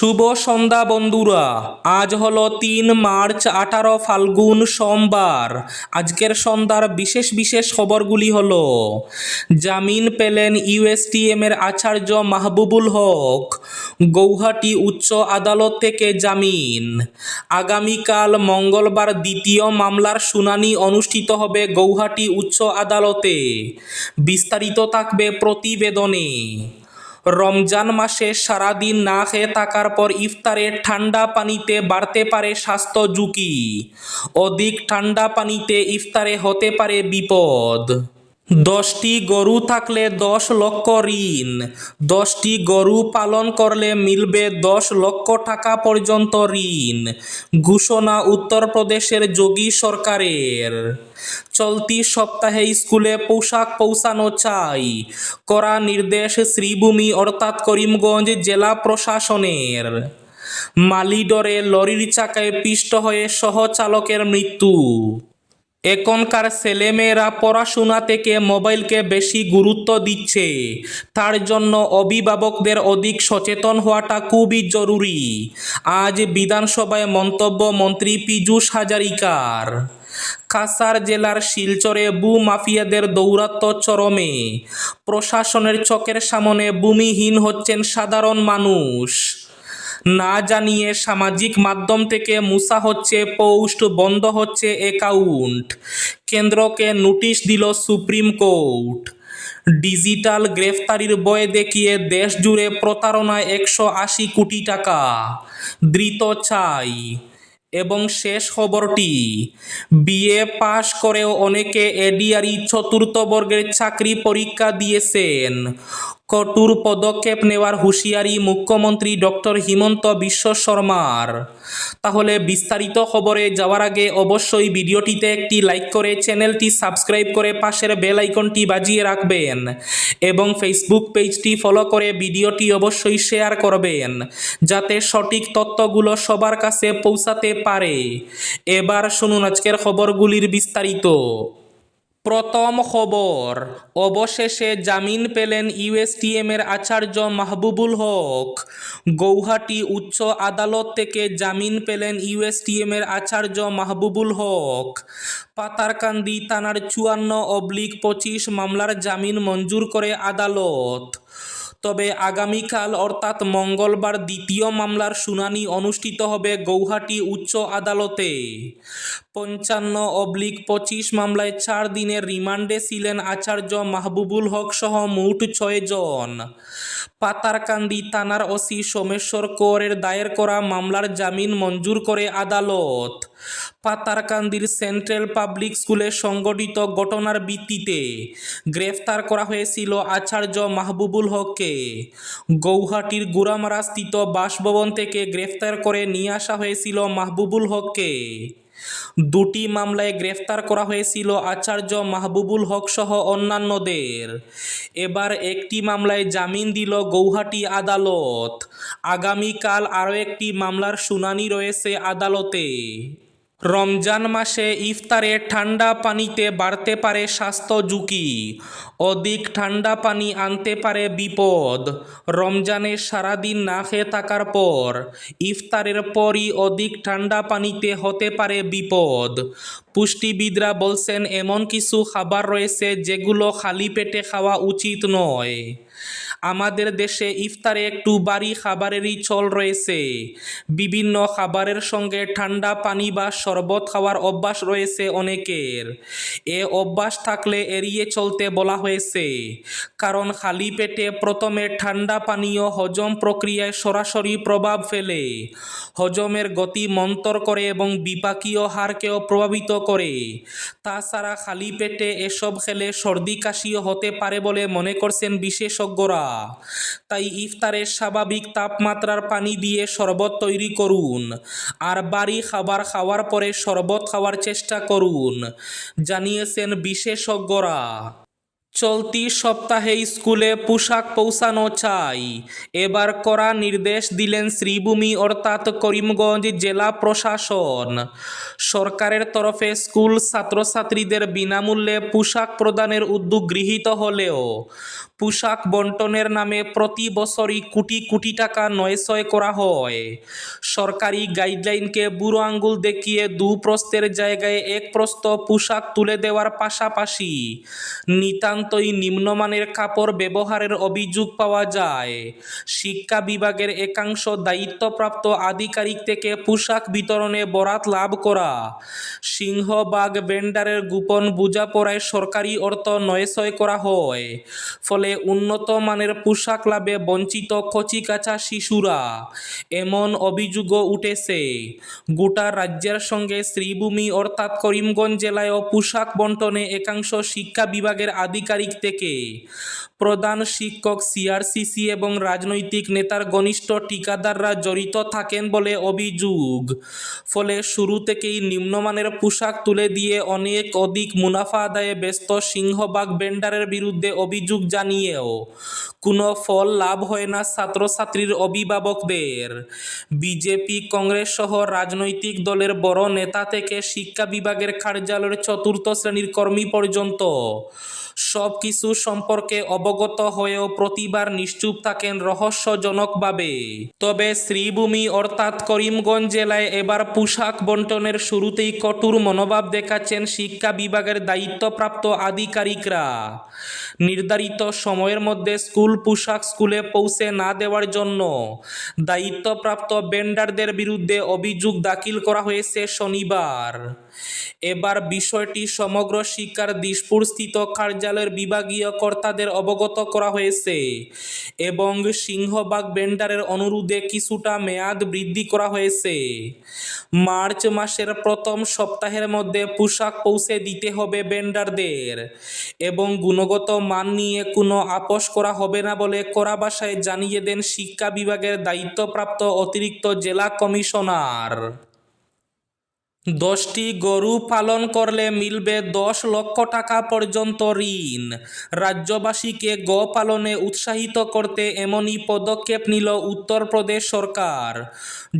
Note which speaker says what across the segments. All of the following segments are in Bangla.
Speaker 1: শুভ সন্ধ্যা বন্ধুরা। আজ হলো তিন মার্চ আঠারো ফাল্গুন সোমবার। আজকের সন্ধ্যার বিশেষ বিশেষ খবরগুলি হল, জামিন পেলেন ইউএসটিএম এর আচার্য মাহবুবুল হক, গৌহাটি উচ্চ আদালত থেকে জামিন। আগামীকাল মঙ্গলবার দ্বিতীয় মামলার শুনানি অনুষ্ঠিত হবে গৌহাটি উচ্চ আদালতে। বিস্তারিত থাকবে প্রতিবেদনে। রমজান মাসে সারাদিন না খেয়ে থাকার পর ইফতারে ঠান্ডা পানিতে বাড়তে পারে স্বাস্থ্য ঝুঁকি। অধিক ঠান্ডা পানিতে ইফতারে হতে পারে বিপদ। দশটি গরু থাকলে দশ লক্ষ ঋণ, দশটি গরু পালন করলে মিলবে দশ লক্ষ টাকা পর্যন্ত ঋণ, ঘোষণা উত্তরপ্রদেশের যোগী সরকারের। চলতি সপ্তাহে স্কুলে পোশাক পৌঁছানো চাই, করা নির্দেশ শ্রীভূমি অর্থাৎ করিমগঞ্জ জেলা প্রশাসনের। মালিডরে লরির চাকায় পিষ্ট হয়ে সহচালকের মৃত্যু। এখনকার ছেলেমেয়েরা পড়াশোনা থেকে মোবাইলকে বেশি গুরুত্ব দিচ্ছে। তার জন্য অভিভাবকদের অধিক সচেতন হওয়াটা খুবই জরুরি। আজ বিধানসভায় মন্তব্য মন্ত্রী পীযূষ হাজারিকার। কাসার জেলার শিলচরে বু মাফিয়াদের দৌরাত্ম চরমে। প্রশাসনের চকের সামনে ভূমিহীন হচ্ছেন সাধারণ মানুষ। না জানিয়ে সামাজিক মাধ্যম থেকে মুসা হচ্ছে পোস্ট, বন্ধ হচ্ছে অ্যাকাউন্ট কেন্দ্রকে নোটিশ দিল সুপ্রিম কোর্ট। ডিজিটাল গ্রেফতারির বয় দেখিয়ে দেশ জুড়ে প্রতারণায় একশো আশি কোটি টাকা। দ্রুত চাই এবং শেষ খবরটি, বিএ পাশ করেও অনেকে এডিআরই চতুর্থ বর্গের চাকরি পরীক্ষা দিয়েছেন। কঠোর পদক্ষেপ নেওয়ার হুঁশিয়ারি মুখ্যমন্ত্রী ডক্টর হিমন্ত বিশ্ব শর্মার। তাহলে বিস্তারিত খবরে যাওয়ার আগে অবশ্যই ভিডিওটিতে একটি লাইক করে চ্যানেলটি সাবস্ক্রাইব করে পাশের বেল আইকনটি বাজিয়ে রাখবেন এবং ফেসবুক পেজটি ফলো করে ভিডিওটি অবশ্যই শেয়ার করবেন, যাতে সঠিক তথ্যগুলো সবার কাছে পৌঁছাতে পারে। এবার শুনুন আজকের খবরগুলির বিস্তারিত। প্রথম খবর, অবশেষে জামিন পেলেন ইউএসটিএম এর আচার্য মাহবুবুল হক। গৌহাটি উচ্চ আদালত থেকে জামিন পেলেন ইউএসটিএম এর আচার্য মাহবুবুল হক। পাতারকান্দি থানার চুয়ান্ন অবলিক পঁচিশ মামলার জামিন মঞ্জুর করে আদালত। তবে আগামীকাল অর্থাৎ মঙ্গলবার দ্বিতীয় মামলার শুনানি অনুষ্ঠিত হবে গৌহাটি উচ্চ আদালতে। পঞ্চান্ন অবলিক পঁচিশ মামলায় চার দিনের রিমান্ডে ছিলেন আচার্য মাহবুবুল হক সহ মোট ছয় জন। পাতারকান্দি থানার ওসি সোমেশ্বর কৌরের দায়ের করা মামলার জামিন মঞ্জুর করে আদালত। পাতারকান্দির সেন্ট্রাল পাবলিক স্কুলে সংগঠিত ঘটনার ভিত্তিতে গ্রেফতার করা হয়েছিল আচার্য মাহবুবুল হককে। গৌহাটির গুরামারা স্থিত বাসভবন থেকে গ্রেফতার করে নিয়ে আসা হয়েছিল মাহবুবুল হককে। দুটি মামলায় গ্রেফতার করা হয়েছিল আচার্য মাহবুবুল হক সহ অন্যান্যদের। এবার একটি মামলায় জামিন দিল গৌহাটি আদালত। আগামীকাল আরও একটি মামলার শুনানি রয়েছে আদালতে। রমজান মাসে ইফতারে ঠান্ডা পানিতে বাড়তে পারে স্বাস্থ্য ঝুঁকি। অধিক ঠান্ডা পানি আনতে পারে বিপদ। রমজানে সারাদিন না খেয়ে থাকার পর ইফতারের পরই অধিক ঠান্ডা পানিতে হতে পারে বিপদ। পুষ্টিবিদরা বলছেন, এমন কিছু খাবার রয়েছে যেগুলো খালি পেটে খাওয়া উচিত নয়। আমাদের দেশে ইফতারে একটু বাড়ি খাবারেরই চল রয়েছে। বিভিন্ন খাবারের সঙ্গে ঠান্ডা পানি বা শরবত খাওয়ার অভ্যাস রয়েছে অনেকের। এ অভ্যাস থাকলে এড়িয়ে চলতে বলা হয়েছে। কারণ খালি পেটে প্রথমে ঠান্ডা পানীয় হজম প্রক্রিয়ায় সরাসরি প্রভাব ফেলে। হজমের গতি মন্তর করে এবং বিপাকীয় হারকেও প্রভাবিত করে। তাছাড়া খালি পেটে এসব খেলে সর্দি কাশিও হতে পারে বলে মনে করছেন বিশেষজ্ঞরা। তাই ইফতারের স্বাভাবিক তাপমাত্রার পানি দিয়ে শরবত তৈরি করুন। আর বাড়ি খাবার খাওয়ার পরে শরবত খাওয়ার চেষ্টা করুন, জানিয়েছেন বিশেষজ্ঞরা। চলতি সপ্তাহে স্কুলে পোশাক পৌঁছানো চাই। এবার করা নির্দেশ দিলেন শ্রীভূমি, অর্থাৎ করিমগঞ্জ জেলা প্রশাসন। সরকারের তরফে স্কুল ছাত্রছাত্রীদের বিনামূল্যে পোশাক প্রদানের উদ্যোগ গৃহীত হলেও পোশাক বন্টনের নামে প্রতি বছরই কোটি কোটি টাকা নয়সয় করা হয়। সরকারি গাইডলাইনকে বুড়ো আঙ্গুল দেখিয়ে দু প্রস্তের জায়গায় এক প্রস্ত পোশাক তুলে দেওয়ার পাশাপাশি নিতান্তই নিম্নমানের কাপড় ব্যবহারের অভিযোগ পাওয়া যায়। শিক্ষা বিভাগের একাংশ দায়িত্বপ্রাপ্ত আধিকারিক থেকে পোশাক বিতরণে বরাত লাভ করা। সিংহবাগ ভেন্ডারের গোপন বোঝাপড়ায় সরকারি অর্থ নয়সয় করা হয়। ফলে উন্নত মানের পোশাক লাভে বঞ্চিত কচিকাঁচা শিশুরা। এমন অভিযোগও উঠেছে। গোটা রাজ্যের সঙ্গে শ্রীভূমি অর্থাৎ করিমগঞ্জ জেলায়ও পোশাক বন্টনে একাংশ শিক্ষা বিভাগের আধিকারিক থেকে। প্রধান শিক্ষক, সিআরসিসি এবং রাজনৈতিক নেতার ঘনিষ্ঠ ঠিকাদাররা জড়িত থাকেন বলে অভিযোগ। ফলে শুরু থেকেই নিম্নমানের পোশাক তুলে দিয়ে অনেক অধিক মুনাফা আদায়ে ব্যস্ত সিংহবাগ বেন্ডারের বিরুদ্ধে অভিযোগ জানিয়েও, কোনো ফল লাভ হয় না ছাত্রছাত্রীর অভিভাবকদের। বিজেপি, কংগ্রেস সহ রাজনৈতিক দলের বড় নেতা থেকে শিক্ষা বিভাগের কার্যালয়ের চতুর্থ শ্রেণির কর্মী পর্যন্ত সব কিছু সম্পর্কে অবগত হয়েও প্রতিবার নিশ্চুপ থাকেন রহস্যজনকভাবে। তবে শ্রীভূমি অর্থাৎ করিমগঞ্জ জেলায় এবার পোশাক বন্টনের শুরুতেই কঠোর মনোভাব দেখাচ্ছেন শিক্ষা বিভাগের দায়িত্বপ্রাপ্ত আধিকারিকরা। নির্ধারিত সময়ের মধ্যে স্কুল পোশাক স্কুলে পৌঁছে না দেওয়ার জন্য দায়িত্বপ্রাপ্ত বেন্ডারদের বিরুদ্ধে অভিযোগ দাখিল করা হয়েছে শনিবার। এবার বিষয়টি সমগ্র শিক্ষার দিশপুর স্থিত কার্যালয়ের বিভাগীয় কর্তাদের অবগত করা হয়েছে এবং সিংহবাগ বেন্ডারের অনুরোধে কিছুটা মেয়াদ বৃদ্ধি করা হয়েছে। মার্চ মাসের প্রথম সপ্তাহের মধ্যে পোশাক পৌঁছে দিতে হবে বেন্ডারদের এবং গুণগত মান নিয়ে কোনো আপোষ করা হবে না বলে কড়া ভাষায় জানিয়ে দেন শিক্ষা বিভাগের দায়িত্বপ্রাপ্ত অতিরিক্ত জেলা কমিশনার। দশটি গরু পালন করলে মিলবে দশ লক্ষ টাকা পর্যন্ত ঋণ। রাজ্যবাসীকে গো পালনে উৎসাহিত করতে এমনই পদক্ষেপ নিল উত্তরপ্রদেশ সরকার।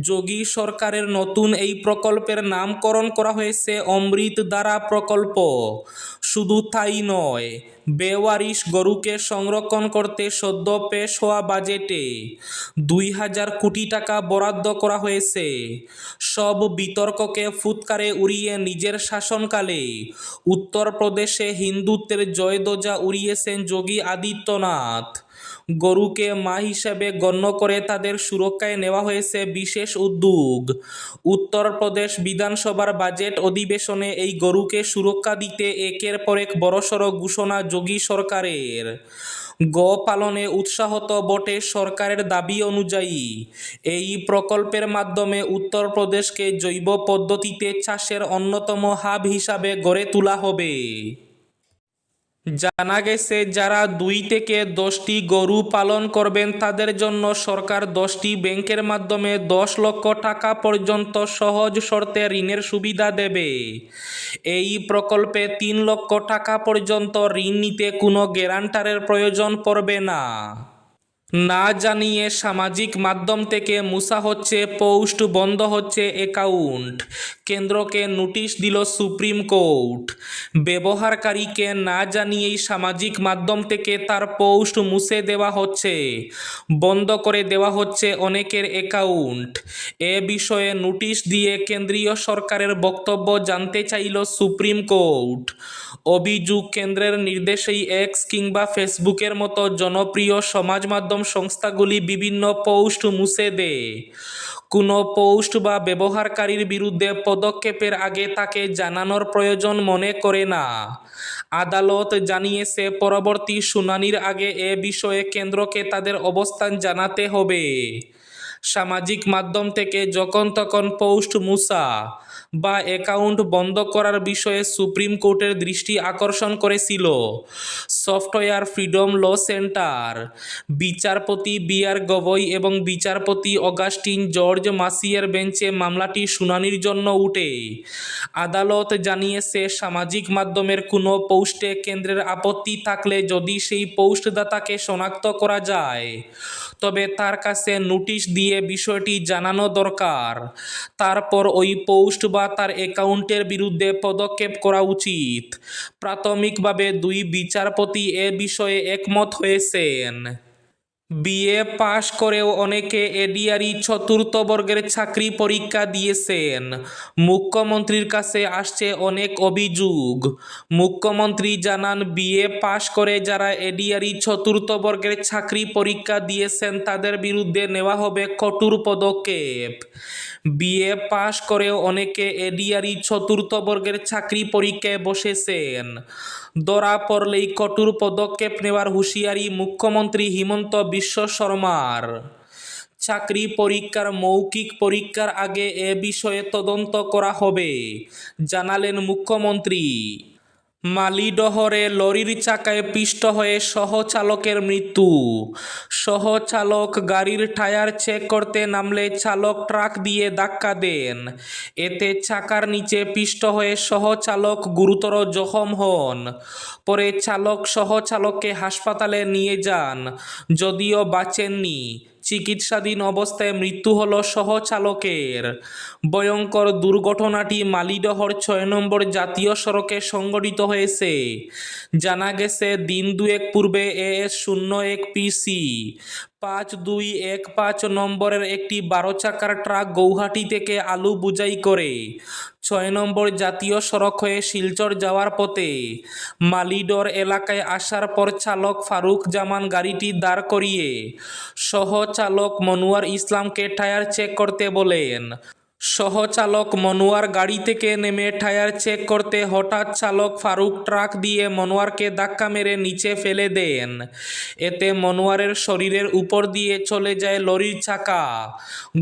Speaker 1: যোগী সরকারের নতুন এই প্রকল্পের নামকরণ করা হয়েছে অমৃত দ্বারা প্রকল্প। শুধু তাই নয়, বেওয়ারিশ গরুকে সংরক্ষণ করতে সদ্য পেশ হওয়া বাজেটে দুই হাজার কোটি টাকা বরাদ্দ করা হয়েছে। সব বিতর্ককে ফুৎকারে উড়িয়ে নিজের শাসনকালে উত্তরপ্রদেশে হিন্দুত্বের জয়ধ্বজা উড়িয়েছেন যোগী আদিত্যনাথ। গরুকে মা হিসেবে গণ্য করে তাদের সুরক্ষায় নেওয়া হয়েছে বিশেষ উদ্যোগ। উত্তরপ্রদেশ বিধানসভার বাজেট অধিবেশনে এই গরুকে সুরক্ষা দিতে একের পর এক বড়সড় ঘোষণা যোগী সরকারের। গো পালনে উৎসাহ তো বটে সরকারের দাবি অনুযায়ী, এই প্রকল্পের মাধ্যমে উত্তরপ্রদেশকে জৈব পদ্ধতিতে চাষের অন্যতম হাব হিসাবে গড়ে তোলা হবে। জানা গেছে, যারা দুই থেকে দশটি গরু পালন করবেন, তাদের জন্য সরকার দশটি ব্যাংকের মাধ্যমে দশ লক্ষ টাকা পর্যন্ত সহজ শর্তে ঋণের সুবিধা দেবে। এই প্রকল্পে তিন লক্ষ টাকা পর্যন্ত ঋণ নিতে কোনো গ্যারান্টারের প্রয়োজন পড়বে না। না জানিয়ে সামাজিক মাধ্যম থেকে মুসা হচ্ছে পোস্ট, বন্ধ হচ্ছে অ্যাকাউন্ট কেন্দ্রকে নোটিশ দিল সুপ্রিম কোর্ট। ব্যবহারকারীকে না জানিয়েই সামাজিক মাধ্যম থেকে তার পোস্ট মুছে দেওয়া হচ্ছে। বন্ধ করে দেওয়া হচ্ছে অনেকের অ্যাকাউন্ট এ বিষয়ে নোটিশ দিয়ে কেন্দ্রীয় সরকারের বক্তব্য জানতে চাইল সুপ্রিম কোর্ট। অভিযোগ কেন্দ্রের নির্দেশেই এক্স কিংবা ফেসবুকের মতো জনপ্রিয় সমাজ মাধ্যম সংস্থাগুলি বিভিন্ন পোস্ট মুছে দেয় কোনো পোস্ট বা ব্যবহারকারীর বিরুদ্ধে পদক্ষেপের আগে তাকে জানানোর প্রয়োজন মনে করে না। আদালত জানিয়েছে, পরবর্তী শুনানির আগে এ বিষয়ে কেন্দ্রকে তাদের অবস্থান জানাতে হবে। সামাজিক মাধ্যম থেকে যখন তখন পোস্ট মুসা বা অ্যাকাউন্ট বন্ধ করার বিষয়ে সুপ্রিম কোর্টের দৃষ্টি আকর্ষণ করেছিল। সফটওয়্যার ফ্রিডম ল সেন্টার বিচারপতি বি আর গগৈ এবং বিচারপতি অগাস্টিন জর্জ মাসিয়ার বেঞ্চে মামলাটি শুনানির জন্য উঠে। আদালত জানিয়েছে, সামাজিক মাধ্যমের কোনো পোস্টে কেন্দ্রের আপত্তি থাকলে যদি সেই পোস্টদাতাকে শনাক্ত করা যায়। তবে তার কাছে নোটিশ দিয়ে বিষয়টি জানানো দরকার। তারপর ওই পোস্ট বা তার অ্যাকাউন্টের বিরুদ্ধে পদক্ষেপ করা উচিত। প্রাথমিকভাবে দুই বিচারপতি এ বিষয়ে একমত হয়েছেন। বিএ পাশ করেও অনেকে এডিআরই চতুর্থ বর্গের চাকরি পরীক্ষা দিয়েছেন। মুখ্যমন্ত্রীর কাছে আসছে অনেক অভিযোগ। মুখ্যমন্ত্রী জানান, বিএ পাশ করে যারা এডিআরই চতুর্থ বর্গের চাকরি পরীক্ষা দিয়েছেন, তাদের বিরুদ্ধে নেওয়া হবে কঠোর পদক্ষেপ। বিএ পাশ করেও অনেকে এডিআরই চতুর্থ বর্গের চাকরি পরীক্ষায় বসেছেন। ধরা পড়লেই কঠোর পদক্ষেপ নেওয়ার হুঁশিয়ারি মুখ্যমন্ত্রী হিমন্ত বিশ্ব শর্মার। চাকরি পরীক্ষার মৌখিক পরীক্ষার আগে এ বিষয়ে তদন্ত করা হবে, জানালেন মুখ্যমন্ত্রী। মালিডহরে লরির চাকায় পিষ্ট হয়ে সহচালকের মৃত্যু। সহচালক গাড়ির টায়ার চেক করতে নামলে চালক ট্রাক দিয়ে ধাক্কা দেন। এতে চাকার নিচে পিষ্ট হয়ে সহচালক গুরুতর জখম হন। পরে চালক সহচালককে হাসপাতালে নিয়ে যান, যদিও বাঁচেননি। চিকিৎসাধীন অবস্থায় মৃত্যু হল সহচালকের। ভয়ঙ্কর দুর্ঘটনাটি মালিডহর ছয় নম্বর জাতীয় সড়কে সংঘটিত হয়েছে। জানা গেছে, দিন দুয়েক পূর্বে এএস শূন্য এক পিসি পাঁচ দুই এক পাঁচ নম্বরের একটি বারো চাকার ট্রাক গৌহাটি থেকে আলু বুঝাই করে ছয় নম্বর জাতীয় সড়ক হয়ে শিলচর যাওয়ার পথে। মালিডর এলাকায় আসার পর চালক ফারুক জামান গাড়িটি দাঁড় করিয়ে সহ চালক মনোয়ার ইসলামকে টায়ার চেক করতে বলেন। সহচালক মনোয়ার গাড়ি থেকে নেমে টায়ার চেক করতে হঠাৎ চালক ফারুক ট্রাক দিয়ে মনোয়ারকে ধাক্কা মেরে নিচে ফেলে দেন। এতে মনোয়ারের শরীরের উপর দিয়ে চলে যায় লরির চাকা।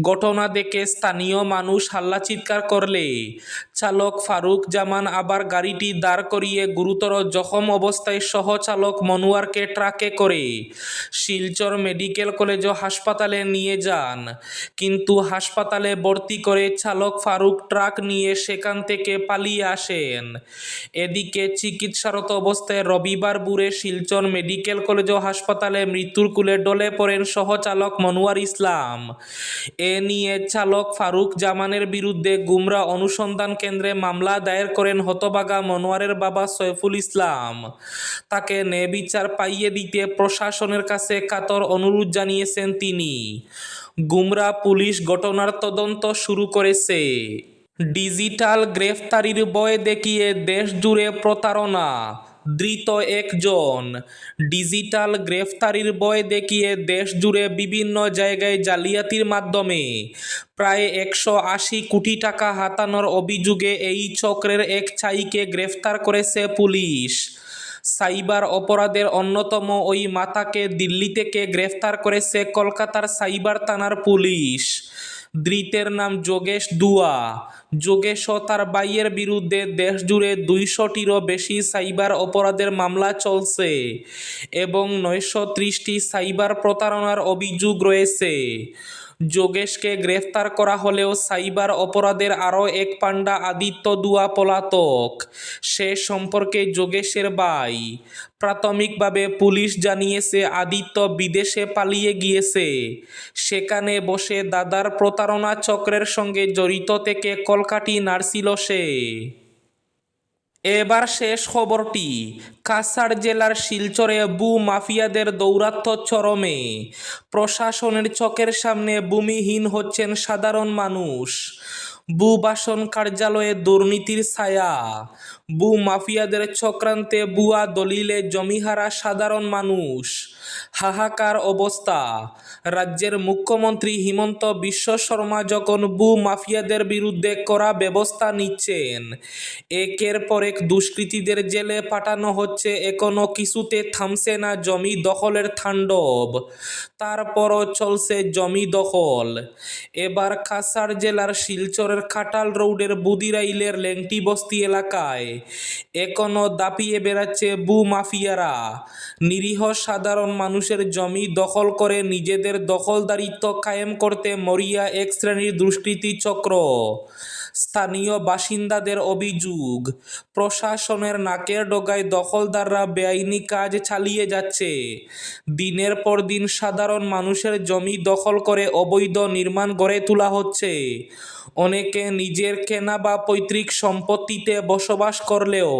Speaker 1: ঘটনা দেখে স্থানীয় মানুষ হাল্লা চিৎকার করলে। চালক ফারুক জামান আবার গাড়িটি দাঁড় করিয়ে গুরুতর জখম অবস্থায় সহচালক মনোয়ারকে ট্রাকে করে শিলচর মেডিকেল কলেজ ও হাসপাতালে নিয়ে যান। কিন্তু হাসপাতালে ভর্তি করে চালক ফারুক ট্রাক নিয়ে সেখান থেকে পালিয়ে আসেন। এদিকে চিকিৎসারত অবস্থায় রবিবার বুড়ে শিলচর মেডিকেল কলেজ ও হাসপাতালে মৃত্যুর কুলে ডলে পড়েন সহচালক মনোয়ার ইসলাম। এ নিয়ে চালক ফারুক জামানের বিরুদ্ধে গুমরা অনুসন্ধান কেন্দ্রে মামলা দায়ের করেন হতবাগা মনোয়ারের বাবা সৈফুল ইসলাম। তাকে ন্যায় বিচার পাইয়ে দিতে প্রশাসনের কাছে কাতর অনুরোধ জানিয়েছেন তিনি। গুমরা পুলিশ ঘটনার তদন্ত শুরু করেছে। ডিজিটাল গ্রেফতারির বয় দেখিয়ে দেশ জুড়ে প্রতারণা, ধৃত একজন। ডিজিটাল গ্রেফতারির বয় দেখিয়ে দেশ জুড়ে বিভিন্ন জায়গায় জালিয়াতির মাধ্যমে প্রায় একশো আশি কোটি টাকা হাতানোর অভিযোগে এই চক্রের এক ছাইকে গ্রেফতার করেছে পুলিশ। সাইবার অপরাধের অন্যতম ওই মাতাকে দিল্লি থেকে গ্রেফতার করেছে কলকাতার সাইবার থানার পুলিশ। ধৃতের নাম যোগেশ দুয়া। যোগেশ ও তার বাইয়ের বিরুদ্ধে দেশজুড়ে দুইশোটিরও বেশি সাইবার অপরাধের মামলা চলছে এবং নয়শো ত্রিশটি সাইবার প্রতারণার অভিযোগ রয়েছে। যোগেশকে গ্রেফতার করা হলেও সাইবার অপরাধের আরও এক পাণ্ডা আদিত্য দুয়া পলাতক। সে সম্পর্কে যোগেশের বাই প্রাথমিকভাবে পুলিশ জানিয়েছে, আদিত্য বিদেশে পালিয়ে গিয়েছে। সেখানে বসে দাদার প্রতারণা চক্রের সঙ্গে জড়িত থেকে কলকাটি নাড়ছিল সে। এবার শেষ খবরটি। কাছাড় জেলার শিলচরে বু মাফিয়াদের দৌরাত্ম চরমে। প্রশাসনের চকের সামনে ভূমিহীন হচ্ছেন সাধারণ মানুষ। বু বাসন কার্যালয়ে দুর্নীতির ছায়া। বু মাফিয়াদের চক্রান্তে বুয়া দলিলে জমিহারা সাধারণ মানুষ। হাহাকার অবস্থা। রাজ্যের মুখ্যমন্ত্রী হিমন্ত বিশ্ব শর্মা যখন বু মাফিয়াদের বিরুদ্ধে করা ব্যবস্থা নিচ্ছেন, একের পর এক দুষ্কৃতীদের জেলে পাঠানো হচ্ছে, এখনও কিছুতে থামছে না জমি দখলের তাণ্ডব। তারপরও চলছে জমি দখল। এবার কাছাড় জেলার শিলচরের খাটাল রোডের বুদিরাইলের লেংটি বস্তি এলাকায় এখনও দাপিয়ে বেড়াচ্ছে বু মাফিয়ারা। নিরীহ সাধারণ মানুষের জমি দখল করে নিজেদের দখলদারিত্ব কায়েম করতে মরিয়া এক শ্রেণির দুষ্কৃতি চক্র। স্থানীয় বাসিন্দাদের অভিযোগ, প্রশাসনের নাকের ডগায় দখলদাররা বেআইনি কাজ চালিয়ে যাচ্ছে। দিনের পর দিন সাধারণ মানুষের জমি দখল করে অবৈধ নির্মাণ গড়ে তোলা হচ্ছে। অনেকে নিজের কেনা বা পৈতৃক সম্পত্তিতে বসবাস করলেও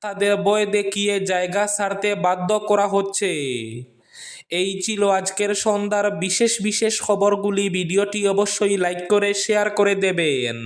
Speaker 1: তাদের বয় দেখিয়ে জায়গা ছাড়তে বাধ্য করা হচ্ছে। এই ছিল আজকের সন্ধ্যার বিশেষ বিশেষ খবরগুলি। ভিডিওটি অবশ্যই লাইক করে, শেয়ার করে দেবেন।